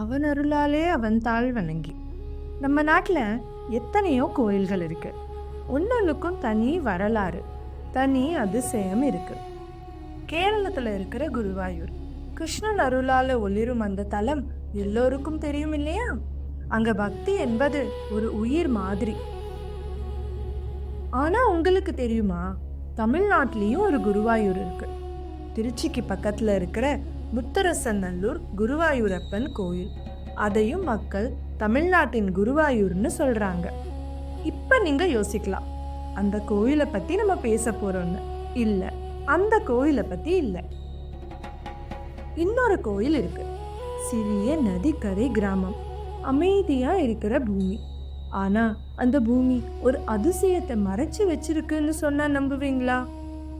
அவன் அருளாலே அவன் தாழ் வணங்கி. நம்ம நாட்டில் எத்தனையோ கோயில்கள் இருக்கு. ஒன்னொன்றுக்கும் தனி வரலாறு தனி அதிசயம் இருக்கு. கேரளத்தில் இருக்கிற குருவாயூர் கிருஷ்ணன் அருளால ஒளிரும் அந்த தலம் எல்லோருக்கும் தெரியும் இல்லையா? அங்க பக்தி என்பது ஒரு உயிர் மாதிரி. ஆனா உங்களுக்கு தெரியுமா? தமிழ்நாட்டிலையும் ஒரு குருவாயூர் இருக்கு. திருச்சிக்கு பக்கத்துல இருக்கிற முத்தரசநல்லூர் குருவாயூரப்பன் கோயில். அதையும் மக்கள் தமிழ்நாட்டின் குருவாயூர்னு சொல்றாங்க. இப்ப நீங்க யோசிக்கலாம். அந்த கோயிலை பத்தி நம்ம பேச போறோம்னு. இல்ல அந்த கோயிலை பத்தி இல்ல. இன்னொரு கோயில் இருக்கு. சிறிய நதிக்கரை கிராமம். அமைதியா இருக்கிற பூமி. ஆனா அந்த பூமி ஒரு அதிசயத்தை மறைச்சு வச்சிருக்குன்னு சொன்னா நம்புவீங்களா?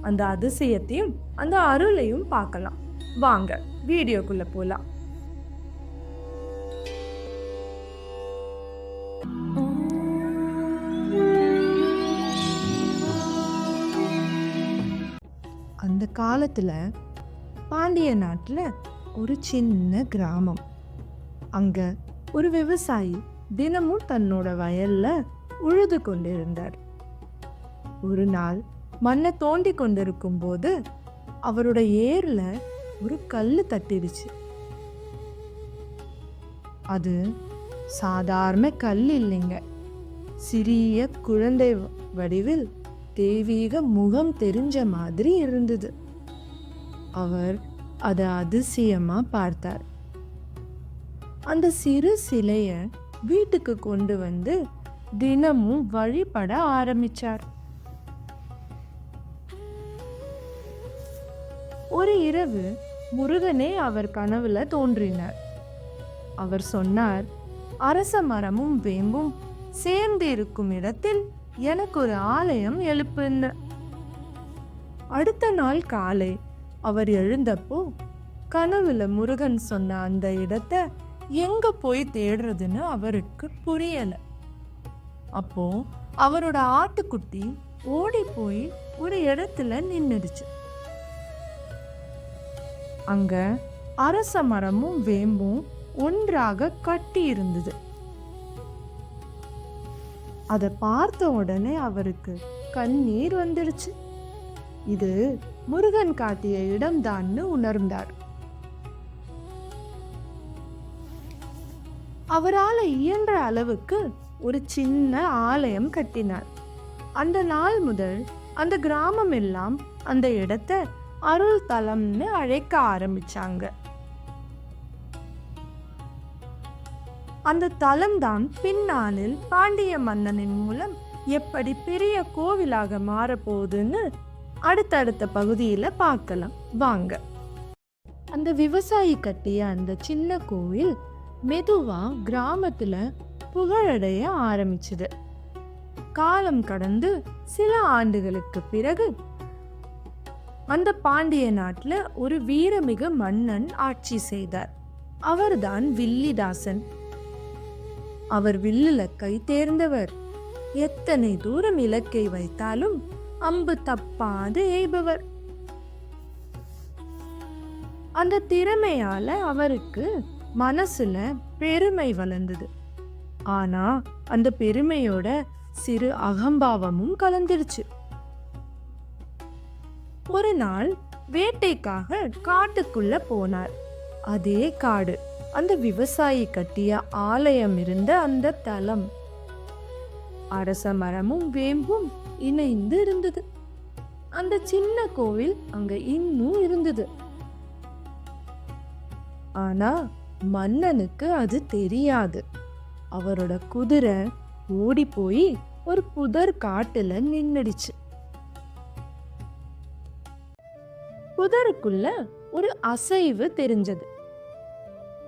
அந்த அதிசயத்தையும் அந்த அருளையும் பார்க்கலாம். வாங்க வீடியோக்குள்ள போலாம். அந்த காலத்துல பாண்டிய நாட்டில் ஒரு சின்ன கிராமம். அங்க ஒரு விவசாயி தினமும் தன்னோட வயல்ல உழுது கொண்டிருந்தார். ஒரு நாள் மண்ணை தோண்டி கொண்டிருக்கும் போது அவரோட ஏர்ல ஒரு கல் தட்டிடுச்சு. அது சாதாரண கல் இல்லைங்க. சிறிய குழந்தை வடிவில் தெய்வீக முகம் தெரிஞ்ச மாதிரி இருந்தது. அவர் அதை அதிசயமா பார்த்தார். அந்த சிறு சிலைய வீட்டுக்கு கொண்டு வந்து தினமும் வழிபட ஆரம்பிச்சார். ஒரு இரவு முருகனே அவர் கனவுல தோன்றினார். அவர் சொன்னார் அரச மரமும் வேம்பும் சேர்ந்து இருக்கும் இடத்தில் எனக்கு ஒரு ஆலயம் எழுப்புன்னு அடுத்த நாள் காலை அவர் எழுந்தப்போ கனவுல முருகன் சொன்ன அந்த இடத்த எங்க போய் தேடுறதுன்னு அவருக்கு புரியல. அப்போ அவரோட ஆட்டுக்குட்டி ஓடி போய் ஒரு இடத்துல நின்றுடுச்சு அங்க அரச மரமும் வேம்பும் ஒன்றாக கட்டி இருந்தது அதை பார்த்த உடனே அவருக்கு கண்ணீர் வந்துடுச்சு. இது முருகன் காட்டிய இடம்தான்னு உணர்ந்தார். அவரால் இயன்ற அளவுக்கு ஒரு சின்ன ஆலயம் கட்டினார். அந்த நாள் முதல் அந்த கிராமம் எல்லாம் அந்த இடத்த அருள் தலம்னு அழைக்க ஆரம்பிச்சாங்க. அந்த தலம்தான் பின்னாளில் பாண்டிய மன்னனின் மூலம் எப்படி பெரிய கோவிலாக மாறப்போகுதுன்னு அடுத்தடுத்த பகுதியில பார்க்கலாம். வாங்க. அந்த விவசாயி கட்டிய அந்த சின்ன கோவில் மெதுவா கிராமத்துல புகழடைய ஆரம்பிச்சது. காலம் கடந்து சில ஆண்டுகளுக்கு பிறகு அந்த பாண்டிய நாட்டில் ஒரு வீரமிகு மன்னன் ஆட்சி செய்தார். அவர்தான் வில்லிதாசன். அவர் வில்லுல கை தேர்ந்தவர். எத்தனை தூரம் இலக்கை வைத்தாலும் அம்பு தப்பாது எய்பவர். அந்த திறமையால அவருக்கு மனசுல பெருமை வளர்ந்தது. ஆனா அந்த பெருமையோட சிறு அகம்பாவமும் கலந்துருச்சு. ஒரு நாள் வேட்டைக்காக காட்டுக்குள்ள போனார். அதே காடு அந்த விவசாயி கட்டிய ஆலயம் இருந்த அந்த தலம். அரச மரமும் வேம்பும் இணைந்து இருந்தது. அந்த சின்ன கோவில் அங்க இன்னும் இருந்தது. ஆனா மன்னனுக்கு அது தெரியாது. அவரோட குதிரை ஓடி போய் ஒரு புதர் காட்டுல நின்னுடுச்சு. புதருக்குள்ள ஒரு அசைவு தெரிஞ்சது.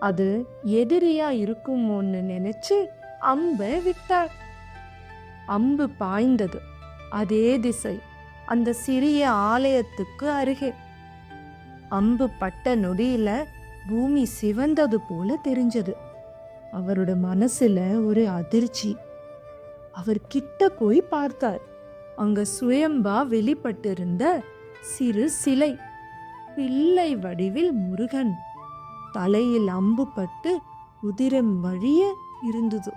அது எதிரியா இருக்குமோன்னு நினைச்சு அம்பை விட்டாள். அம்பு பாய்ந்தது. அதே திசை அந்த சிறிய ஆலயத்துக்கு அருகே. அம்பு பட்ட நொடியில பூமி சிவந்தது போல தெரிஞ்சது. அவரோட மனசுல ஒரு அதிர்ச்சி. அவர் கிட்ட போய் பார்த்தார். அங்க சுயம்பா வெளிப்பட்டிருந்த சிறு சிலை. பிள்ளை வடிவில் முருகன். தலையில் அம்பு பட்டு உதிரம் வழிய இருந்தது.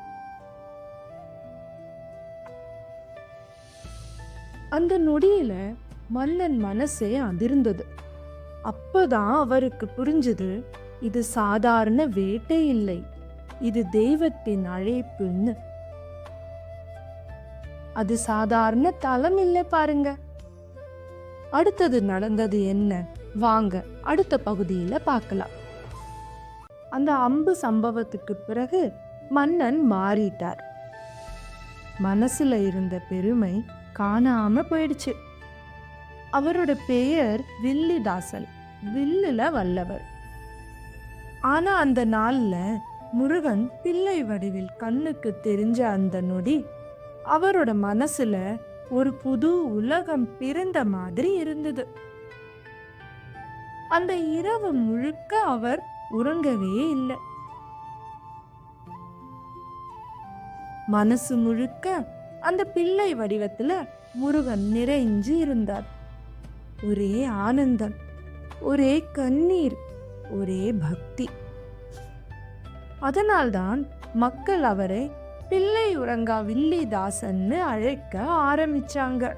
அந்த நொடியில மன்னன் மனசே அதிர்ந்தது. அப்பதான் அவருக்கு புரிஞ்சது இது சாதாரண வேட்டை இல்லை இது தெய்வத்தின் அழைப்புன்னு. அது சாதாரண தலம் இல்லை பாருங்க. அடுத்தது நடந்தது என்ன? வாங்க அடுத்த பகுதியில் பார்க்கலாம். அந்த அம்பு சம்பவத்துக்கு பிறகு மன்னன் மாறிட்டார். மனசுல இருந்த பெருமை காணாம போயிடுச்சு. அவரோட பெயர் வில்லிதாசன் வில்லுல வல்லவர். ஆனா அந்த நாள்ல முருகன் பிள்ளை வடிவில் கண்ணுக்கு தெரிஞ்ச அந்த நொடி அவரோட மனசுல ஒரு புது உலகம் பிறந்த மாதிரி இருந்தது. அந்த இரவு முழுக்க அவர் உறங்கவே இல்லை. மனசு முழுக்க அந்த பிள்ளை வடிவத்துல முருகன் நிறைஞ்சு இருந்தார். ஒரே ஆனந்தம் ஒரே கண்ணீர் ஒரே பக்தி. அதனால்தான் மக்கள் அவரை பிள்ளை உறங்கா வில்லிதாசன்னு அழைக்க ஆரம்பிச்சாங்க.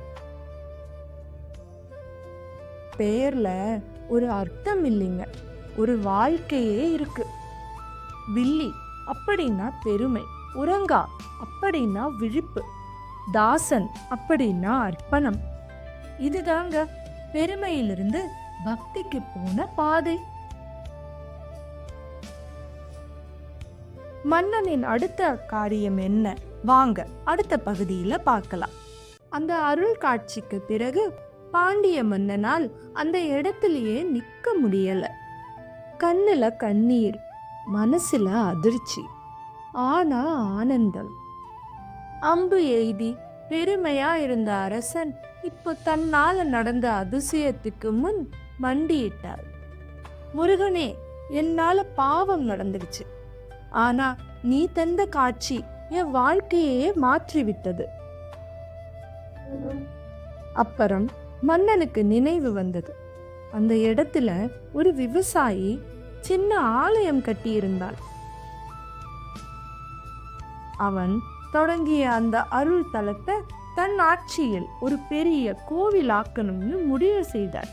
பெயர்ல ஒரு அர்த்தம் இல்லைங்க. ஒரு வாழ்க்கையே இருக்கு. வில்லி அப்படின்னா பெருமை. உறங்கா அப்படின்னா விழிப்பு. தாசன் அப்படின்னா அர்ப்பணம். இதுதாங்க பெருமையிலிருந்து பக்திக்கு போன பாதை. மன்னனின் அடுத்த காரியம் என்ன? வாங்க அடுத்த பகுதியில் பார்க்கலாம். அந்த அருள் காட்சிக்கு பிறகு பாண்டிய மன்னனால் அந்த இடத்திலேயே நிக்க முடியல. கண்ணுல கண்ணீர் மனசுல அதிர்ச்சி ஆனா ஆனந்தம். அம்பு எய்தி பெருமையா இருந்த அரசன் இப்போ தன்னால நடந்த அதிசயத்துக்கு முன் மண்டியிட்டார். முருகனே என்னால பாவம் நடந்துடுச்சு. ஆனா நீ தந்த காட்சி என் வாழ்க்கையே மாற்றிவிட்டது. அப்புறம் மன்னனுக்கு நினைவு வந்தது. அந்த இடத்துல ஒரு விவசாயி சின்ன ஆலயம் கட்டியிருந்தான் அவன் தொடங்கிய அந்த அருள் தலத்தை தன் ஆட்சியில் ஒரு பெரிய கோவில் ஆக்கணும்னு முடிவு செய்தார்.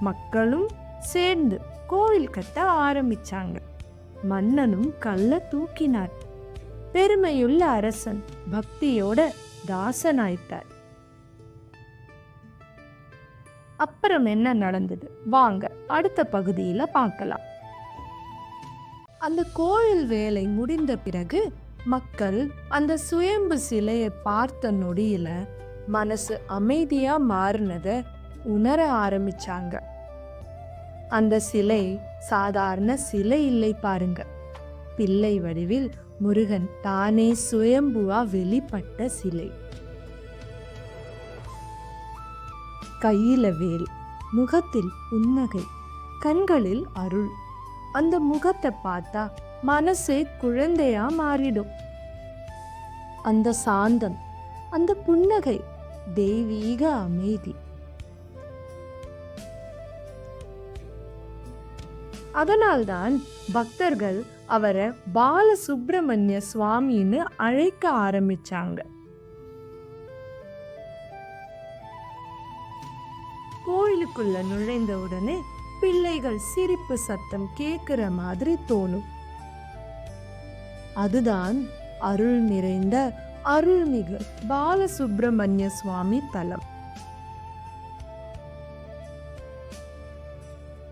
மக்களும் சேர்ந்து கோவில் கட்ட ஆரம்பிச்சாங்க. மன்னனும் கல்ல தூக்கினார். பெருமையுள்ள அரசன் பக்தியோட தாசனாயிட்டார். அப்புறம் என்ன நடந்தது? வாங்க அடுத்த பகுதியில பார்க்கலாம். அந்த கோயில் வேலை முடிந்த பிறகு மக்கள் அந்த சுயம்பு சிலையை பார்த்த நொடியில மனசு அமைதியா மாறினதை உணர ஆரம்பிச்சாங்க. அந்த சிலை சாதாரண சிலை இல்லை பாருங்க. பிள்ளை வடிவில் முருகன் தானே சுயம்புவா வெளிப்பட்ட சிலை. கையில வேல் முகத்தில் புன்னகை கண்களில் அருள். அந்த முகத்தை பார்த்தா மனசே குழந்தையா மாறிடும். அந்த சாந்தம் அந்த புன்னகை தெய்வீக அமைதி. அதனால்தான் பக்தர்கள் அவரை பாலசுப்பிரமணிய சுவாமின்னு அழைக்க ஆரம்பிச்சாங்க. கோயிலுக்குள்ள நுழைந்த உடனே பிள்ளைகள் சிரிப்பு சத்தம் கேட்கிற மாதிரி தோணும். அதுதான் அருள் நிறைந்த அருள்மிகு பாலசுப்பிரமணிய சுவாமி தலம்.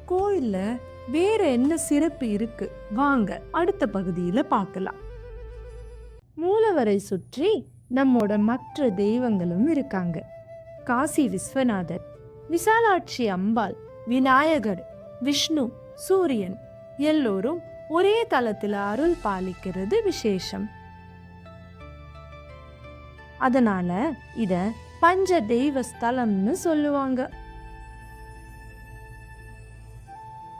கோயில்ல வேற என்ன சிறப்பு இருக்கு? வாங்க அடுத்த பகுதியில் பார்க்கலாம். மூலவரை சுற்றி நம்மோட மற்ற தெய்வங்களும் இருக்காங்க. காசி விஸ்வநாதர் விசாலாட்சி அம்பாள் விநாயகர் விஷ்ணு சூரியன் எல்லோரும் ஒரே தளத்தில் அருள் பாலிக்கிறது விசேஷம். அதனால இத பஞ்ச தெய்வ ஸ்தலம்னு சொல்லுவாங்க.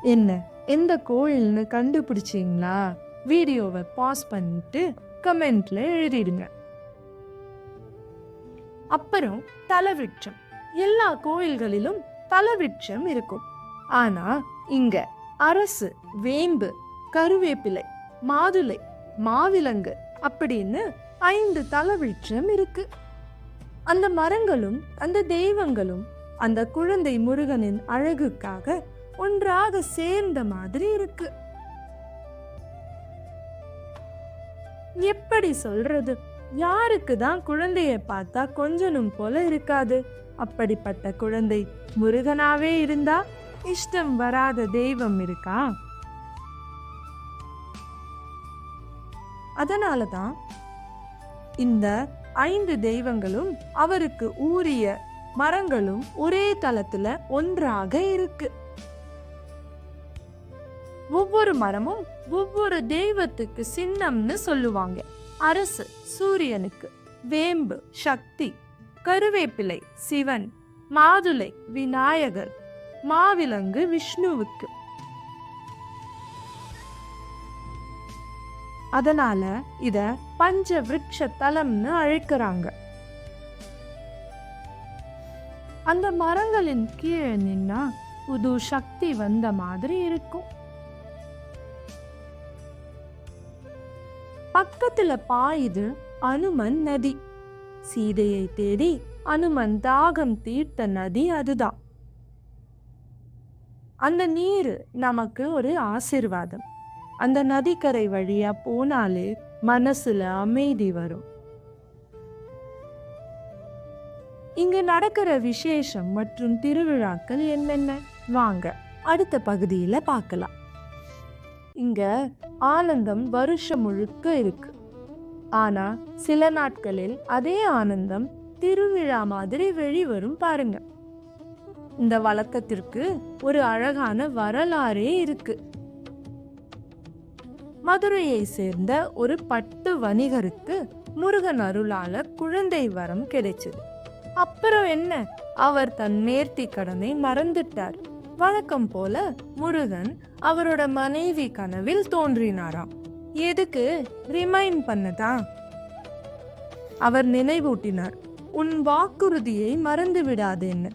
என்ன? எந்த கோயில்னு கண்டுபிடிச்சிங்களா? வீடியோவை பாஸ் பண்ணிட்டு கமெண்ட்ல எழுதிடுங்க. அப்புறம் தலவிருட்சம். எல்லா கோயில்களிலும் தலவிருட்சம் இருக்கும். ஆனா இங்க அரசு வேம்பு கருவேப்பிலை மாதுளை மாவிலங்கு அப்படின்னு ஐந்து தலவிருட்சம் இருக்கு. அந்த மரங்களும் அந்த தெய்வங்களும் அந்த குழந்தை முருகனின் அழகுக்காக ஒன்றாக சேர்ந்த மாதிரி இருக்கு. எப்படி சொல்றது? யாருக்கு தான் குழந்தைய பார்த்தா கொஞ்சனும் போல இருக்காது. அப்படிப்பட்ட குழந்தை முருகனாவே இருந்தா இஷ்டம் வராத தெய்வம் இருக்கா? அதனால தான் இந்த ஐந்து தெய்வங்களும் அவருக்கு ஊறிய மரங்களும் ஒரே தளத்துல ஒன்றாக இருக்கு. ஒவ்வொரு மரமும் ஒவ்வொரு தெய்வத்துக்கு சின்னம்னு சொல்லுவாங்க. அரசு சூரியனுக்கு. வேம்பு சக்தி. கருவேப்பிலை சிவன். மாதுளை விநாயகர். மாவிலங்கு விஷ்ணுவுக்கு. அதனால இத பஞ்ச விருட்ச தலம்னு அழைக்கிறாங்க. அந்த மரங்களின் கீழே நின்னா புது சக்தி வந்த மாதிரி இருக்கும். பக்கத்துல பாயுது அனுமன் நதி. சீதையை தேடி அனுமன் தாகம் தீர்த்த நதி அதுதான் அந்த நீர் நமக்கு ஒரு ஆசிர்வாதம். அந்த நதிக்கரை வழியா போனாலே மனசுல அமைதி வரும். இங்கு நடக்கிற விசேஷம் மற்றும் திருவிழாக்கள் என்னென்ன? வாங்க அடுத்த பகுதியில் பார்க்கலாம். இங்க ஆனந்தம் வருஷம் முழுக்க இருக்கு. ஆனா சில நாட்களில் அதே ஆனந்தம் திருவிழா மாதிரி வெளிவரும் பாருங்க. இந்த வழக்கத்திற்கு ஒரு அழகான வரலாறே இருக்கு. மதுரையை சேர்ந்த ஒரு பட்டு வணிகருக்கு முருகன் அருளால குழந்தை வரம் கிடைச்சது. அப்புறம் என்ன? அவர் தன் நேர்த்தி கடனை மறந்துட்டார். வழக்கம் போல முருகன் அவரோட மனைவி கனவில் தோன்றினாராம். எதுக்கு? ரிமைண்ட் பண்ணதா? அவர் நினைவூட்டினார் உன் வாக்குறுதியை மறந்து விடாதேன்னு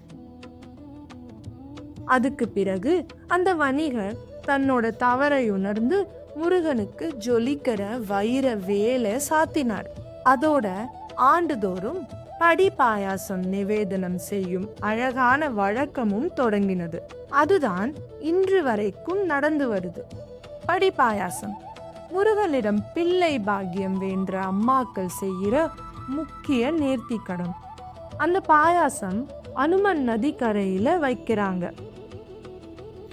அதுக்கு பிறகு அந்த வணிகர் தன்னோட தவறை உணர்ந்து முருகனுக்கு ஜொலிக்கிற வைர வேலை சாத்தினார். அதோட ஆண்டுதோறும் படி பாயாசம் நிவேதனம் செய்யும் அழகான வழக்கமும் தொடங்கினது. அதுதான் இன்று வரைக்கும் நடந்து வருது. படி பாயாசம் முருகனிடம் பிள்ளை பாக்கியம் வேண்ட அம்மாக்கள் செய்கிற முக்கிய நேர்த்திக்கடன் அந்த பாயாசம் அனுமன் நதிக்கரையில வைக்கிறாங்க.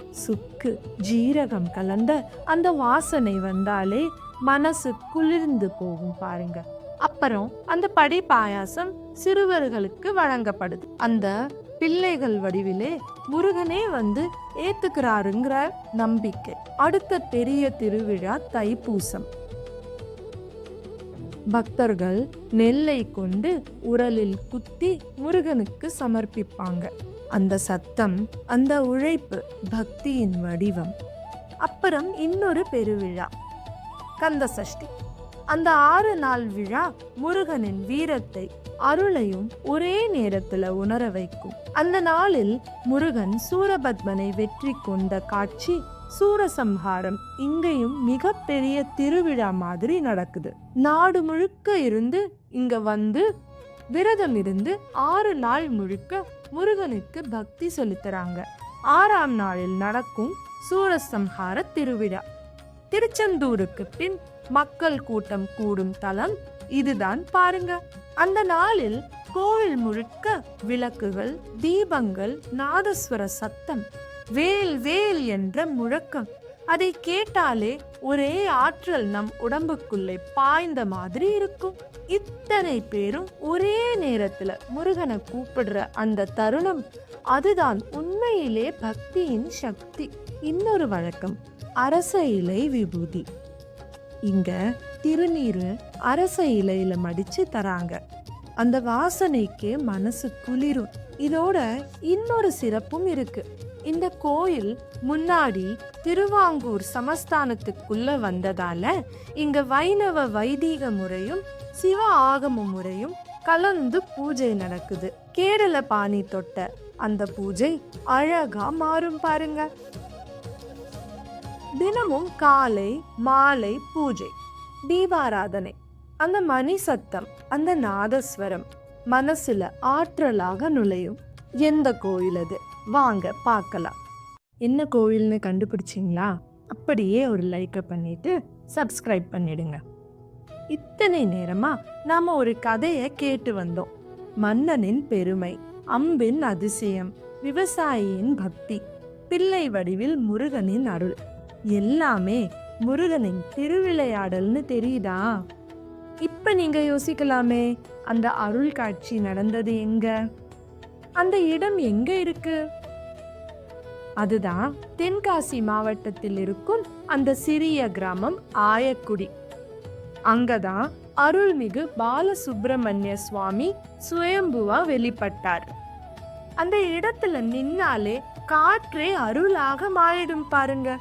சுக்கு ஜீரகம் கலந்த அந்த வாசனை வந்தாலே மனசு குளிர்ந்து போகும் பாருங்க. அப்புறம் அந்த படி பாயாசம் சிறுவர்களுக்கு வழங்கப்படுது. அந்த பிள்ளைகள் வடிவிலே முருகனே வந்து ஏத்துக்கிறாருங்கிற நம்பிக்கை. அடுத்த பெரிய திருவிழா தைப்பூசம். பக்தர்கள் நெல்லை கொண்டு உரலில் குத்தி முருகனுக்கு சமர்ப்பிப்பாங்க. அந்த சத்தம் அந்த உழைப்பு பக்தியின் வடிவம். அப்புறம் இன்னொரு பெருவிழா கந்த சஷ்டி அந்த ஆறு நாள் விழா முருகனின் வீரத்தை அருளையும் ஒரே நேரத்துல உணர வைக்கும். அந்த நாளில் முருகன் சூரபத்மனை வெற்றி கொண்ட காட்சி சூரசம்ஹாரம் இங்கேயும் மிகப்பெரிய திருவிழா மாதிரி நடக்குது. நாடு முழுக்க இருந்து இங்க வந்து விரதம் இருந்து ஆறு நாள் முழுக்க முருகனுக்கு பக்தி செலுத்துறாங்க. ஆறாம் நாளில் நடக்கும் சூரசம்ஹார திருவிழா. திருச்செந்தூருக்கு பின் மக்கள் கூட்டம் கூடும் தலம் இதுதான் பாருங்க. அந்த நாளில் கோவில் முழுக்க விளக்குகள் தீபங்கள் நாதஸ்வர சத்தம் வேல் வேல் என்ற முழக்கம். அதை கேட்டாலே ஒரே ஆற்றல் நம் உடம்புக்குள்ளே பாய்ந்த மாதிரி இருக்கும். இத்தனை பேரும் ஒரே நேரத்துல முருகனை கூப்பிடுற அந்த தருணம் அதுதான் உண்மையிலே பக்தியின் சக்தி. இன்னொரு வழக்கம் அரச இலை விபூதி. இங்க திருநீரு அரச இலையில மடிச்சு தராங்க. அந்த வாசனைக்கு மனசு குளிரும். இதோட இன்னொரு சிறப்பும் இருக்கு. இந்த கோயில் முன்னாடி திருவாங்கூர் சமஸ்தானத்துக்குள்ள வந்ததால இங்க வைணவ வைதீக முறையும் சிவ ஆகம முறையும் கலந்து பூஜை நடக்குது. கேடல பாணி தொட்ட அந்த பூஜை அழகா மாறும் பாருங்க. தினமும் காலை மாலை பூஜை தீபாராதனை. அந்த மணி சத்தம் அந்த நாதஸ்வரம் மனசுல ஆற்றலாக நுழையும். எந்த கோயில் அது? வாங்க பார்க்கலாம். என்ன கோயில்னு கண்டுபிடிச்சிங்களா? அப்படியே ஒரு லைக்கை பண்ணிட்டு சப்ஸ்கிரைப் பண்ணிடுங்க. இத்தனை நேரமா நாம ஒரு கதையை கேட்டு வந்தோம். மன்னனின் பெருமை அம்பின் அதிசயம் விவசாயியின் பக்தி பிள்ளை வடிவில் முருகனின் அருள். எல்லாமே முருகனின் திருவிளையாடல்னு தெரியுதா? இப்ப நீங்க யோசிக்கலாமே அந்த அருள் காட்சி நடந்தது எங்க? அந்த இடம் எங்க இருக்கு? அதுதான் தென்காசி மாவட்டத்தில் இருக்கும் அந்த சிறிய கிராமம் ஆயக்குடி. அங்கதான் அருள்மிகு பாலசுப்பிரமணிய சுவாமி சுயம்புவா வெளிப்பட்டார். அந்த இடத்துல நின்னாலே காற்றே அருளாக மாறிடும் பாருங்க.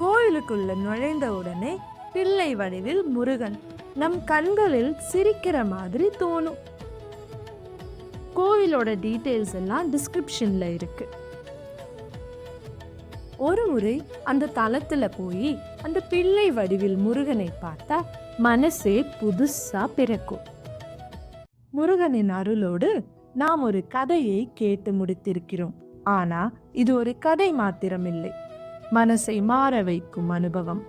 கோயிலுக்குள்ள நுழைந்த உடனே பிள்ளை வடிவில் முருகன் நம் கண்களில் சிரிக்கிற மாதிரி தோணும். கோவிலோட டீட்டெயில்ஸ் எல்லாம் டிஸ்கிரிப்ஷன்ல இருக்கு. ஒரு முறை அந்த தளத்தில் போய் அந்த பிள்ளை வடிவில் முருகனை பார்த்தா மனசே புதுசா பிறக்கும். முருகனின் அருளோடு நாம் ஒரு கதையை கேட்டு முடித்திருக்கிறோம். ஆனா இது ஒரு கதை மாத்திரமில்லை. மனசை மாற வைக்கும் அனுபவம்.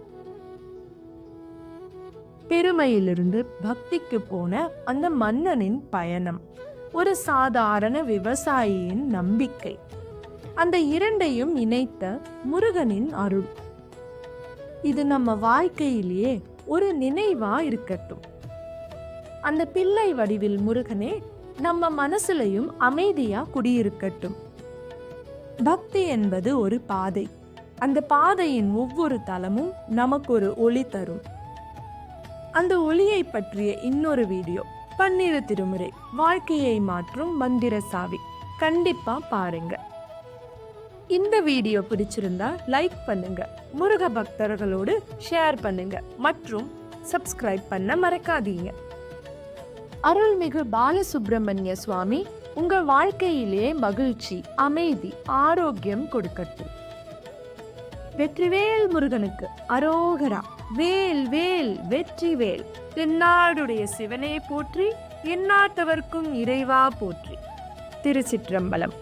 பெருமையிலிருந்து பக்திக்கு போன அந்த மன்னனின் பயணம். ஒரு சாதாரண விவசாயியின் நம்பிக்கை. அந்த இரண்டையும் இணைத்த முருகனின் அருள். இது நம்ம வாழ்க்கையிலேயே ஒரு நினைவா இருக்கட்டும். அந்த பிள்ளை வடிவில் முருகனே நம்ம மனசுலையும் அமைதியா குடியிருக்கட்டும். பக்தி என்பது ஒரு பாதை. அந்த பாதையின் ஒவ்வொரு தளமும் நமக்கு ஒரு ஒளி தரும். அந்த ஒளியை பற்றிய இன்னொரு வீடியோ பன்னிரு திருமுறை வாழ்க்கையை மாற்றும் மந்திர சாவி. கண்டிப்பா பாருங்க. இந்த வீடியோ பிடிச்சிருந்தா லைக் பண்ணுங்க. முருக பக்தர்களோடு ஷேர் பண்ணுங்க. மற்றும் சப்ஸ்கிரைப் பண்ண மறக்காதீங்க. அருள்மிகு பாலசுப்பிரமணிய சுவாமி உங்கள் வாழ்க்கையிலே மகிழ்ச்சி அமைதி ஆரோக்கியம் கொடுக்கட்டும். வெற்றிவேல் முருகனுக்கு. அரோகரா வேல் வேல் வெற்றி வேல் தென்னாடுடைய சிவனே போற்றி எந்நாட்டவர்க்கும் இறைவா போற்றி. திருச்சிற்றம்பலம்.